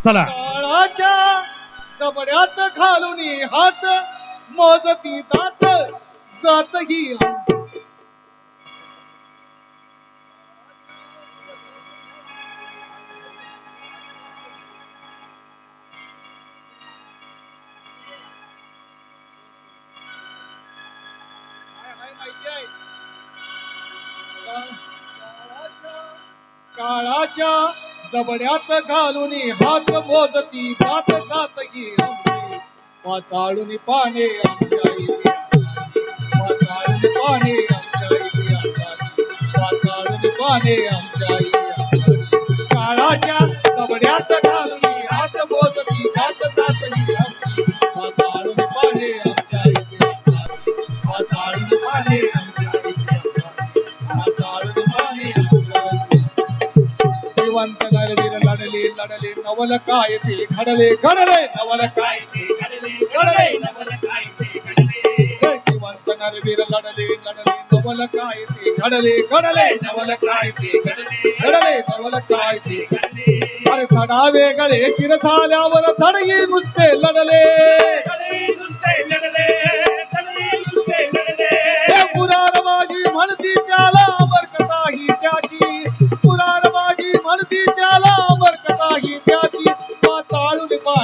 चला. कपड्यात जबड्यात घालून हात मोजती दात जात ही कबड्यात घालून हात मोजती पाठ सातगी गी वाचाळून पाने वाचाळून पाने आमच्या काळाच्या नवल कायचे घडले घडले नवल कायचे घडले घडले नवल कायचे घडले वीर लढले लढले नवल कायचे घडले घडले नवल कायचे घडले घडले नवल कायचे अरे धडावे गळे शिर झाल्यावर धडगी नुसते लढले पुराण माझी म्हणती त्याला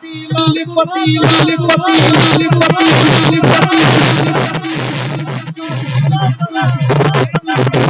Thank you.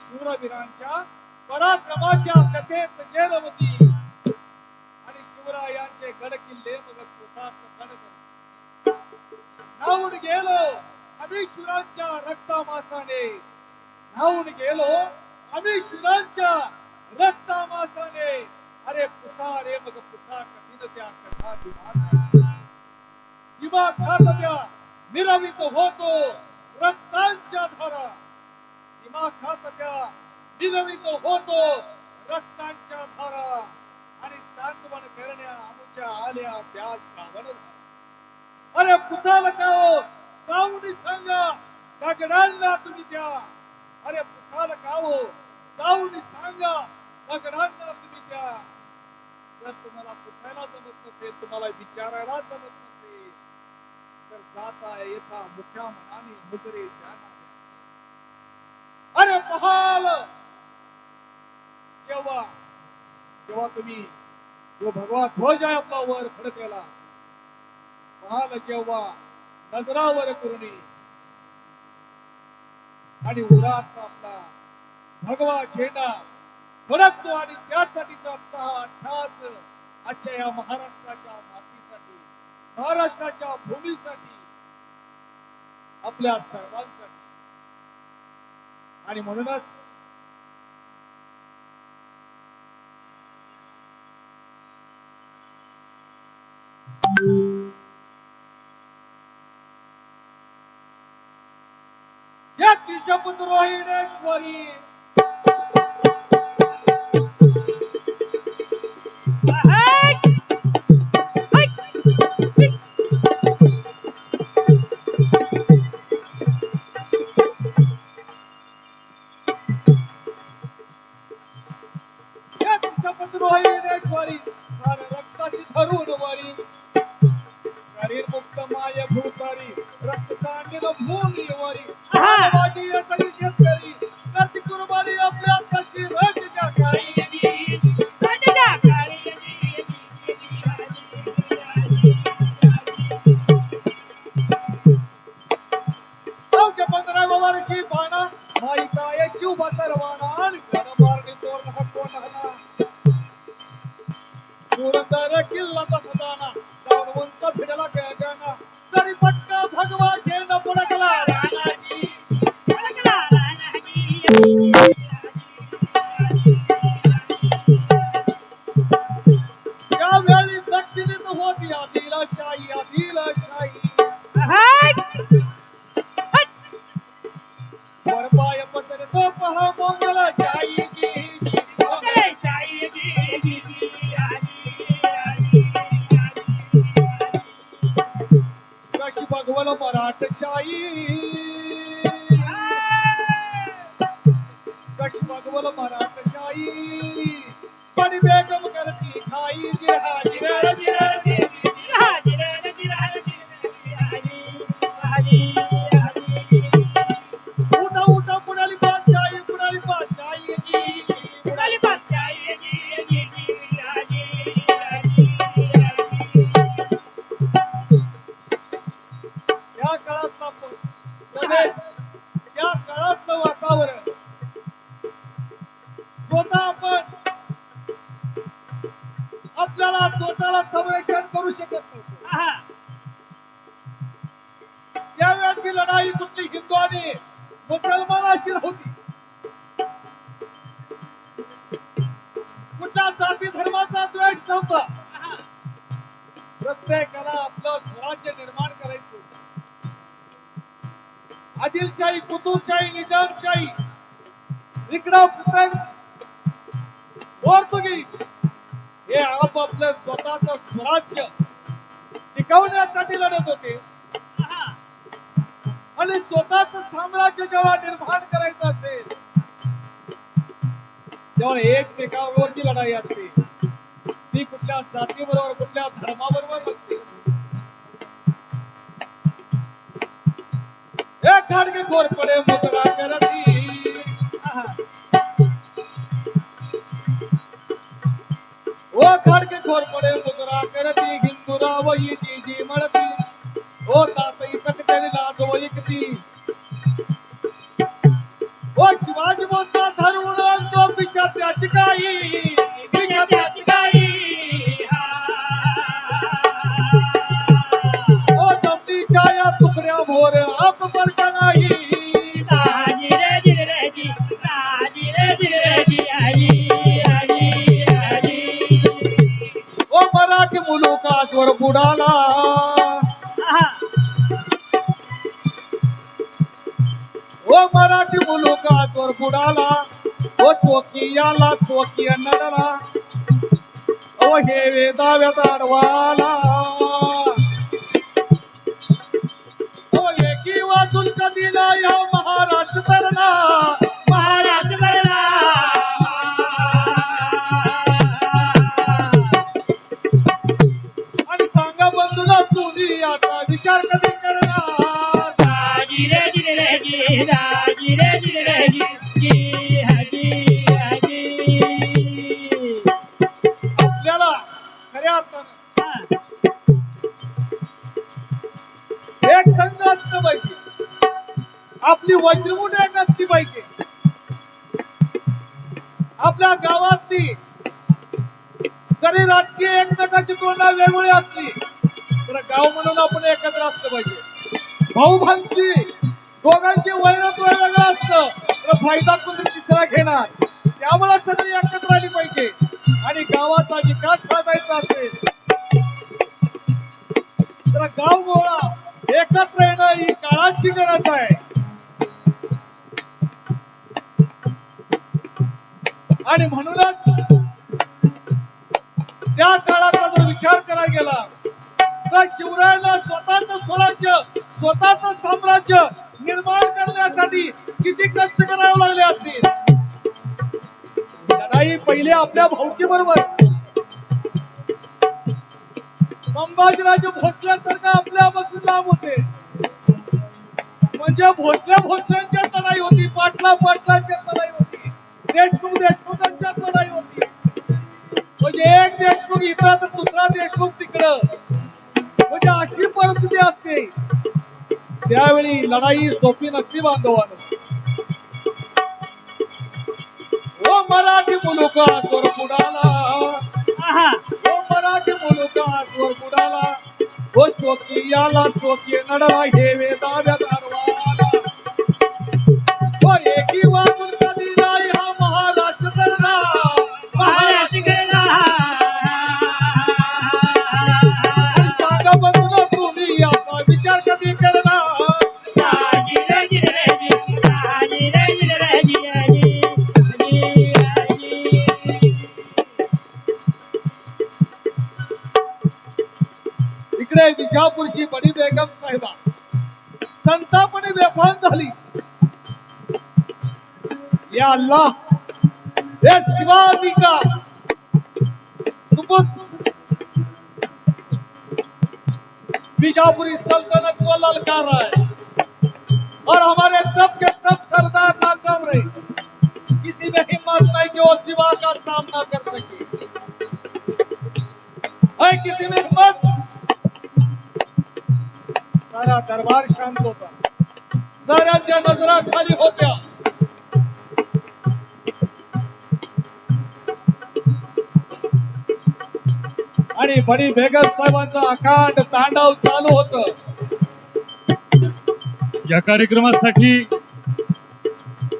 शूरवीरांच्या पराक्रमाच्या कथेत जेरमती आणि शिवरायांचे गड किल्ले मग स्वतःच गड धावून गेलो आम्ही शिरांच्या रक्तामासाने. धावून गेलो आम्ही शिरांच्या रक्तामासाने. अरे पुसा रे मग पुसा कठीण त्या कथा दिवा दिवा खात त्या निरवित होतो रक्तांच्या धारा. दिमाग होतो रक्तांच्या धारा. आणि सांत्वन करण्या आमच्या आल्या त्या श्रावण अरे पुसाल का हो? सावनी सांगा. दगडांना तुम्ही द्या. अरे पुसाल का हो? सावनी सांगा. दगडांना तुम्ही द्या. जर तुम्हाला पुसायला जमत नसेल तुम्हाला विचारायला जमत नसेल तर जाता येता मुख्या मनाने मुजरे द्याना द्या पहाल. जेव्हा जेव्हा तुम्ही जो भगवा ध्वज आहे आपला वर फडकेला पहाल जेव्हा नजरावर करुणी आणि उरात आपला भगवा झेंडा फडकतो आणि त्यासाठीचा आजचा ठास आजच्या या महाराष्ट्राच्या मातीसाठी महाराष्ट्राच्या भूमीसाठी आपल्या सर्वांसाठी. आणि म्हणूनच या केशपुत्र रोहिणेश्वरी Marijuana. कशी भगवल मराठशाही. पण बेगम करती खाई जिरहा जिरह जिरह आदिलशाही कुतुबशाही निजामशाही इकडं पुतंग पोर्तुगीज हे आपापलं स्वतःच स्वराज्य टिकवण्यासाठी लढत होते. आणि स्वतःच साम्राज्य जेव्हा निर्माण करायचं असेल तेव्हा एकमेकांवरची लढाई असते. ती कुठल्या जातीबरोबर कुठल्या धर्माबरोबर नसते. एक खाडके घोरपडे मुद्रा करती ओ खाडके घोरपडे मुद्रा करती हिंदुरावई जी जी म्हणती ओ तातई बुडाला ओ स्वकीयाला स्वकीय नडला ओ हे वेदाव्यात अडवाला ओ एकी वाचून कधीला या तर म्हणून आपण एकत्र असलं पाहिजे. भाऊ भांची दोघांची वैरत्व वेगळं असतं. तर फायदा कोणी तिसरा घेणार? त्यामुळे सगळी एकत्र आली पाहिजे. आणि गावाचा विकास साधायचा असेल तर गाव गोळा एकत्र येणं ही काळाची गरज आहे. आणि म्हणूनच त्या काळाचा जर विचार करायला गेला का शिवरायांना स्वतःच स्वराज्य स्वतःच साम्राज्य निर्माण करण्यासाठी किती कष्ट करावे लागले असतील? लढाई पहिले आपल्या भाऊकी बरोबर. संभाजीराजे भोसल्यासारखं आपल्यापासून लांब होते? म्हणजे भोसले भोसल्यांच्या लढाई होती पाटला पाटलांच्या लढाई होती देशमुख देशमुखांच्या लढाई होती. म्हणजे एक देशमुख इथं तर दुसरा देशमुख त्यावेळी लढाई सोपी नसती बांधवानं. मराठी मुलुकात वर बुडाला ओ मराठी मुलुकात वर बुडाला. ओ स्वकीयाला स्वकीय नडला हे वेदाव्या विजापूरची बडी बेगम साहेबा. संतापणे बेफान झाली. या अल्लाह, हे शिवाजी का सुपुत बीजापुरी सल्तनत को ललकार रहा है. और हमारे सब के सब सरदार नाकाम रहे. किसी में हिम्मत नहीं कि वो शिवा का सामना कर सके. दरबार शांत होता. साऱ्यांच्या नजरा खाली होत्या. आणि बडी बेगम साहेबांचा अकांड तांडव चालू होत. या कार्यक्रमासाठी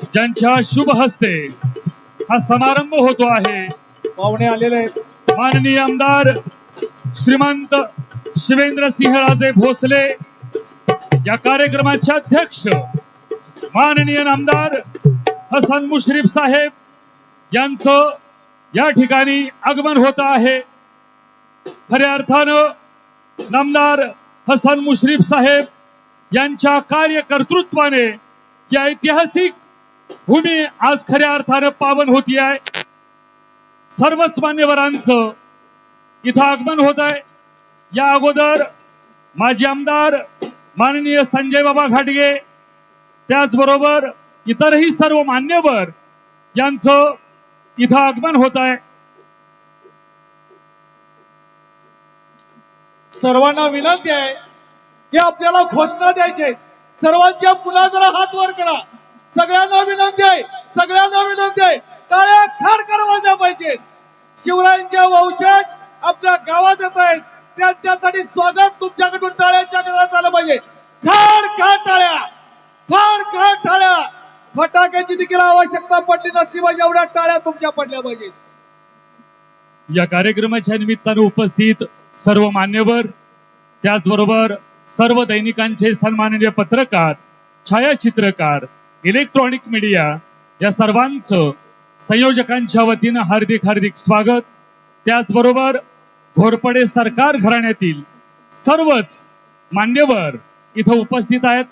ज्यांच्या शुभ हस्ते हा समारंभ होतो आहे पाहुणे आलेले आहेत. माननीय आमदार श्रीमंत शिवेंद्र सिंहराजे भोसले या कार्यक्रमाचे अध्यक्ष माननीय आमदार हसन मुश्रीफ साहेब यांचं या ठिकाणी आगमन होत आहे. खऱ्या अर्थानं नामदार हसन मुश्रीफ साहेब यांच्या कार्यकर्तृत्वाने ही ऐतिहासिक भूमी आज खऱ्या अर्थानं पावन होती आहे. सर्वच मान्यवरांचं इथं आगमन होत आहे. या अगोदर माजी आमदार माननीय संजय बाबा घाटगे त्याचबरोबर इतरही सर्व मान्यवर यांचं इथं आगमन होत आहे. सर्वांना विनंती आहे की आपल्याला घोषणा द्यायचे सर्वांच्या पुन्हा जरा हात वर करा. सगळ्यांना विनंती आहे सगळ्यांना विनंती आहे. टाळ्या खाडकर वाजल्या पाहिजेत. शिवरायांच्या वंशज आपल्या गावात येत आहेत. त्यांच्यासाठी स्वागत तुमच्याकडून टाळ्याच्या घरात झालं पाहिजे. खाड खाड टाळ्या. खाड खाड टाळ्या. फटाक्याची देखील आवश्यकता पडली नसली पाहिजे एवढ्या टाळ्या तुमच्या पडल्या पाहिजेत या कार्यक्रमाच्या निमित्ताने उपस्थित सर्व मान्यवर त्याचबरोबर सर्व दैनिकांचे सन्माननीय पत्रकार छायाचित्रकार इलेक्ट्रॉनिक मीडिया या सर्वांचं संयोजकांच्या वतीनं हार्दिक हार्दिक स्वागत. त्याचबरोबर घोरपडे सरकार घराण्यातील सर्वच मान्यवर इथं उपस्थित आहेत.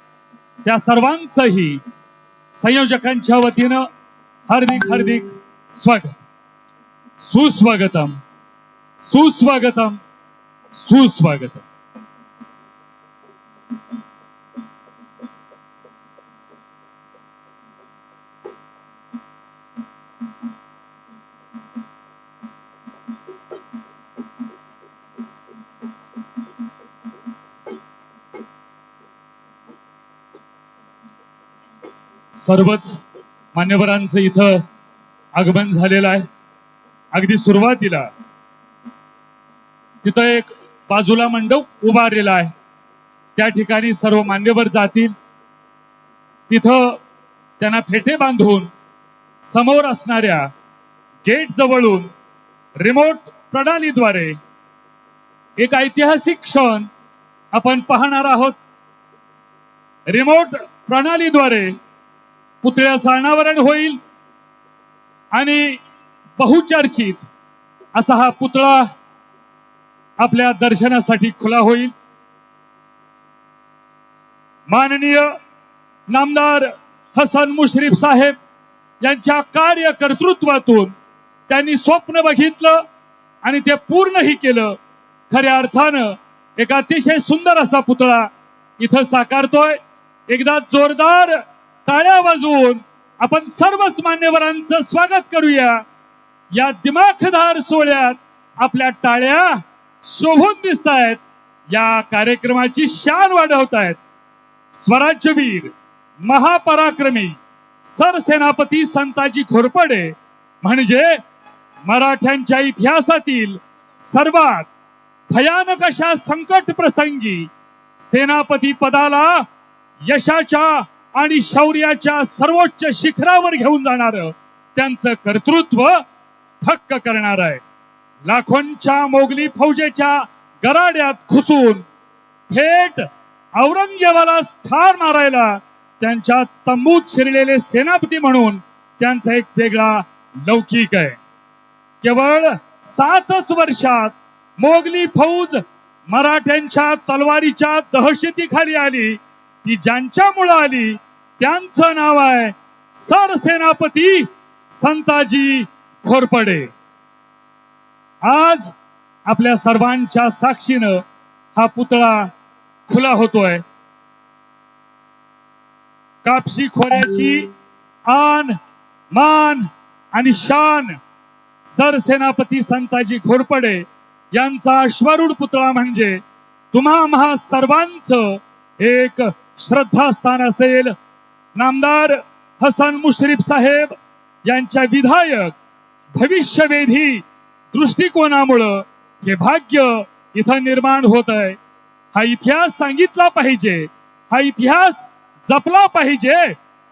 त्या सर्वांचंही संयोजकांच्या वतीनं हार्दिक हार्दिक स्वागत. सुस्वागतम. सुस्वागतम. सुस्वागतम. सर्वच मान्यवरांचं इथं आगमन झालेलं आहे. अगदी सुरुवातीला तिथं एक बाजूला मंडप उभारलेला आहे. त्या ठिकाणी सर्व मान्यवर जातील. तिथं त्यांना फेटे बांधून समोर असणाऱ्या गेट जवळून रिमोट प्रणालीद्वारे एक ऐतिहासिक क्षण आपण पाहणार आहोत. रिमोट प्रणालीद्वारे पुतळ्याचं अनावरण होईल आणि बहुचर्चित असा हा पुतळा आपल्या दर्शनासाठी खुला होईल. माननीय नामदार हसन मुश्रीफ साहेब यांच्या कार्यकर्तृत्वातून त्यांनी स्वप्न बघितलं आणि ते पूर्णही केलं. खऱ्या अर्थानं एक अतिशय सुंदर असा पुतळा इथं साकारतोय. एकदा जोरदार टाळ्या वाजवून आपण सर्वच मान्यवरांचं स्वागत करूया. या दिमाखदार सोहळ्यात आपल्या टाळ्या शोभून दिसत आहेत या कार्यक्रमाची शान वाढवत आहेत. स्वराज्यवीर महापराक्रमी सरसेनापती संताजी घोरपडे म्हणजे मराठ्यांच्या इतिहासातील सर्वात भयानक अशा संकट प्रसंगी सेनापती पदाला यशाच्या आणि शौर्याच्या सर्वोच्च शिखरावर घेऊन जाणार त्यांचं कर्तृत्व थक्क करणार आहे. लाखोंच्या मोगली फौजेच्या गराड्यात घुसून थेट औरंगजेबाला ठार मारायला त्यांच्या तंबूत शिरलेले सेनापती म्हणून त्यांचा एक वेगळा लौकिक आहे. केवळ सातच वर्षात मोगली फौज मराठ्यांच्या तलवारीच्या दहशतीखाली आली. ती ज्यांच्यामुळे आली त्यांचं नाव आहे सरसेनापती संताजी घोरपडे आज आपल्या सर्वांच्या साक्षीनं हा पुतळा खुला होतोय. कापशी खोऱ्याची आन मान आणि शान सरसेनापती संताजी घोरपडे यांचा अश्वारूढ पुतळा म्हणजे तुम्हा महा सर्वांचं एक श्रद्धास्थान असेल नामदार हसन मुश्रीफ साहेब यांच्या विधायक भविष्यवेधी दृष्टिकोनामुळं हे भाग्य इथं निर्माण होत आहे. हा इतिहास सांगितला पाहिजे हा इतिहास जपला पाहिजे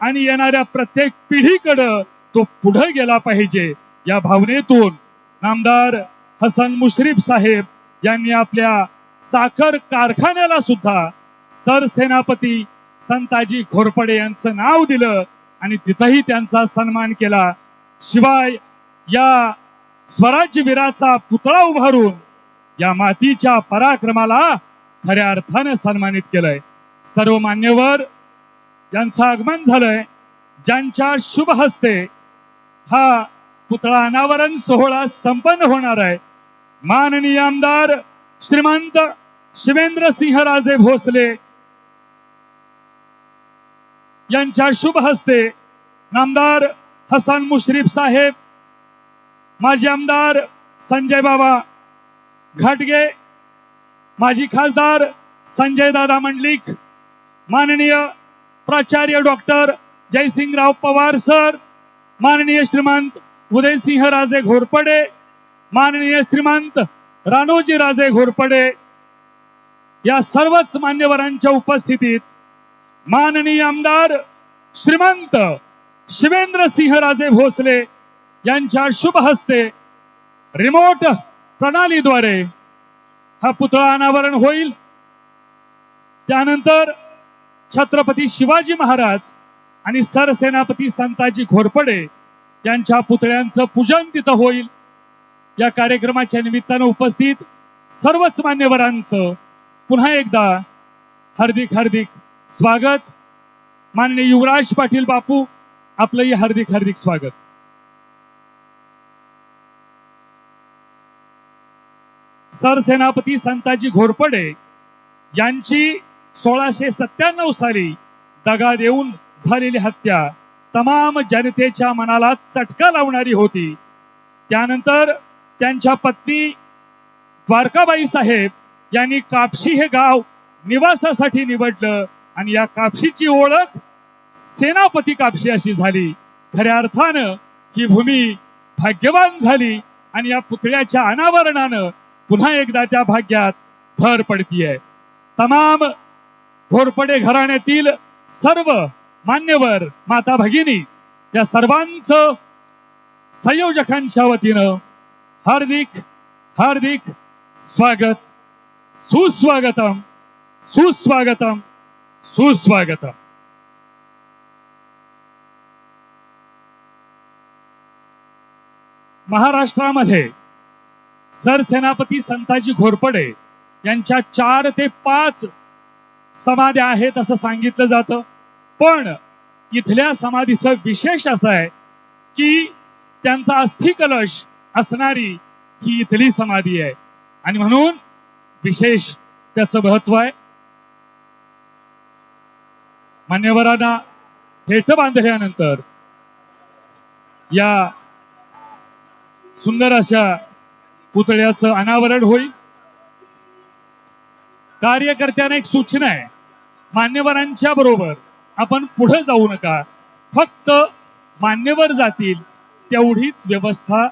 आणि येणाऱ्या प्रत्येक पिढीकडं तो पुढे गेला पाहिजे या भावनेतून नामदार हसन मुश्रीफ साहेब यांनी आपल्या साखर कारखान्याला सुद्धा सरसेनापती संताजी घोरपडे यांचं नाव दिलं आणि तिथंही त्यांचा सन्मान केला. शिवाय या स्वराज्य वीराचा पुतळा उभारून या मातीच्या पराक्रमाला खऱ्या अर्थानं सन्मानित केलंय. सर्व मान्यवर यांचं आगमन झालंय. ज्यांच्या शुभ हस्ते हा पुतळा अनावरण सोहळा संपन्न होणार आहे. माननीय आमदार श्रीमंत शिवेंद्र सिंहराजे भोसले यांच्या शुभ हस्ते नामदार हसन मुश्रीफ साहेब माजी आमदार संजय बाबा घाटगे माजी खासदार संजय दादा मंडलिक माननीय प्राचार्य डॉक्टर जयसिंगराव पवार सर माननीय श्रीमंत उदयसिंह राजे घोरपडे माननीय श्रीमंत राणोजी राजे घोरपडे या सर्वच मान्यवरांच्या उपस्थितीत माननीय आमदार श्रीमंत शिवेंद्र सिंह राजे भोसले यांच्या शुभ हस्ते रिमोट प्रणालीद्वारे हा पुतळा अनावरण होईल. त्यानंतर छत्रपती शिवाजी महाराज आणि सरसेनापती संताजी घोरपडे यांच्या पुतळ्यांचं पूजन तिथं होईल. या कार्यक्रमाच्या निमित्तानं उपस्थित सर्वच मान्यवरांचं पुन्हा एकदा हार्दिक हार्दिक स्वागत. माननीय युवराज पाटील बापू आपलंही हार्दिक हार्दिक स्वागत. सरसेनापती संताजी घोरपडे यांची सोळाशे सत्त्याण्णव साली दगा देऊन झालेली हत्या तमाम जनतेच्या मनाला चटका लावणारी होती. त्यानंतर त्यांच्या पत्नी द्वारकाबाई साहेब यांनी कापशी हे गाव निवासासाठी निवडलं. आणि या कापशीची ओळख सेनापती कापशी अशी झाली. खऱ्या अर्थानं ही भूमी भाग्यवान झाली आणि या पुतळ्याच्या अनावरणानं पुन्हा एकदा त्या भाग्यात भर पडतीये. तमाम घोरपडे घराण्यातील सर्व मान्यवर माता भगिनी या सर्वांचं संयोजकांच्या वतीनं हार्दिक हार्दिक स्वागत सुस्वागतम सुस्वागतम. सुस्वागतम महाराष्ट्रामध्ये सरसेनापती संताजी घोरपडे यांच्या चार ते पाच समाध्या आहेत असं सांगितलं जातं. पण इथल्या समाधीचं विशेष असं आहे की त्यांचा अस्थि कलश असणारी ही इथली समाधी आहे. आणि म्हणून विशेष त्याचं महत्त्व आहे. मान्यवरांना भेट बांधल्यानंतर या सुंदर अशा पुतळ्याचं अनावरण होईल. कार्यकर्त्यांना एक सूचना आहे. मान्यवरांच्या बरोबर आपण पुढे जाऊ नका. फक्त मान्यवर जातील तेवढीच व्यवस्था